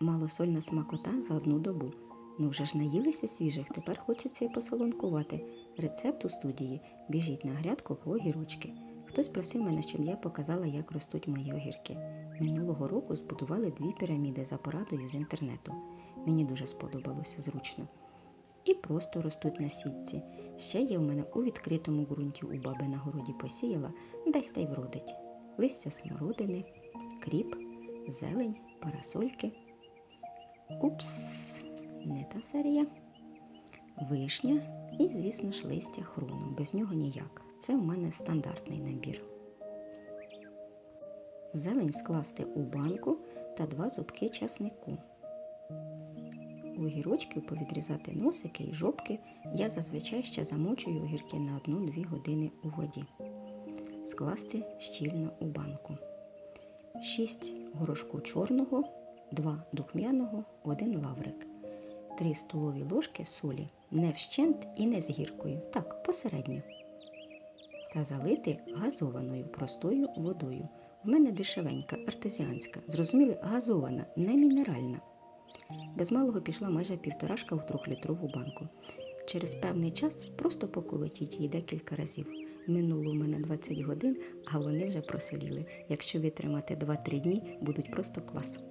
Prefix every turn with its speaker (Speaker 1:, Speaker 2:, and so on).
Speaker 1: Малосольна смакота за одну добу. Ну вже ж наїлися свіжих, тепер хочеться і посолонкувати. Рецепт у студії. Біжіть на грядку по огірочки. Хтось просив мене, щоб я показала, як ростуть мої огірки. Минулого року збудували дві піраміди за порадою з інтернету. Мені дуже сподобалося зручно. І просто ростуть на сітці. Ще є в мене у відкритому ґрунті у баби на городі посіяла, десь та й вродить. Листя смородини, кріп, зелень, парасольки. Упс, не та серія. Вишня і, звісно ж, листя хруну. Без нього ніяк. Це у мене стандартний набір. Зелень скласти у банку та два зубки часнику. У огірочків повідрізати носики і жопки. Я зазвичай ще замочую огірки на 1-2 години у воді. Скласти щільно у банку. 6 горошку чорного, 2 духмяного, 1 лаврик, 3 столові ложки солі, не вщент і не з гіркою, так, посередньо. Та залити газованою простою водою. В мене дешевенька, артезіанська, зрозуміли, газована, не мінеральна. Без малого пішла майже півторашка в трьохлітрову банку. Через певний час просто поколотіть її декілька разів. Минуло у мене 20 годин, а вони вже просоліли. Якщо витримати 2-3 дні, будуть просто клас.